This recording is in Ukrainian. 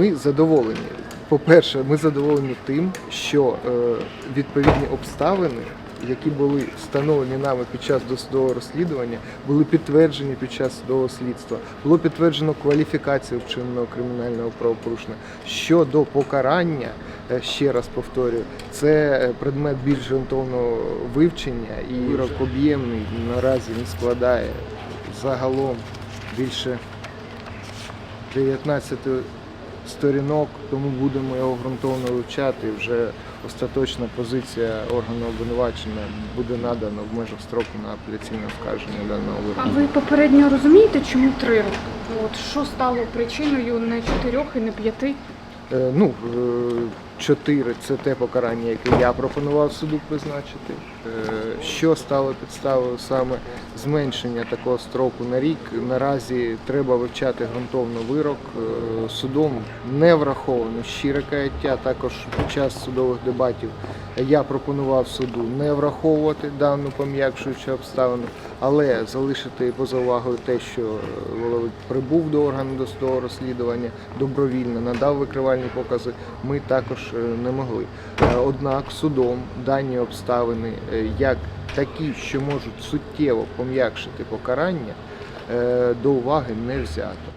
Ми задоволені. По-перше, ми задоволені тим, що е, відповідні обставини, які були встановлені нами під час досудового розслідування, були підтверджені під час судового слідства. Було підтверджено кваліфікацію вчиненого кримінального правопорушення. Щодо покарання, е, ще раз повторюю, це е, предмет більш ґрунтовного вивчення і вирок об'ємний наразі він складає загалом більше 19 сторінок, тому будемо його ґрунтовно вивчати. І Вже остаточна позиція органу обвинувачення буде надана в межах строку на апеляційне оскарження даного А вироку. ви попередньо розумієте, чому три роки? От що стало причиною не чотирьох і не п'яти? Е, Ну, е, чотири це те покарання, яке я пропонував суду призначити. Е, Що стало підставою саме зменшення такого строку на рік? Наразі треба вивчати ґрунтовно вирок. Е, Судом не враховано щире каяття. Також під час судових дебатів я пропонував суду не враховувати дану пом'якшуючу обставину, але залишити поза увагою те, що е, Воловик прибув до органу досудового розслідування добровільно, надав викривальні покази. Ми також е, не могли. Е, Однак судом дані обставини, як такі, що можуть суттєво пом'якшити покарання, до уваги не взято.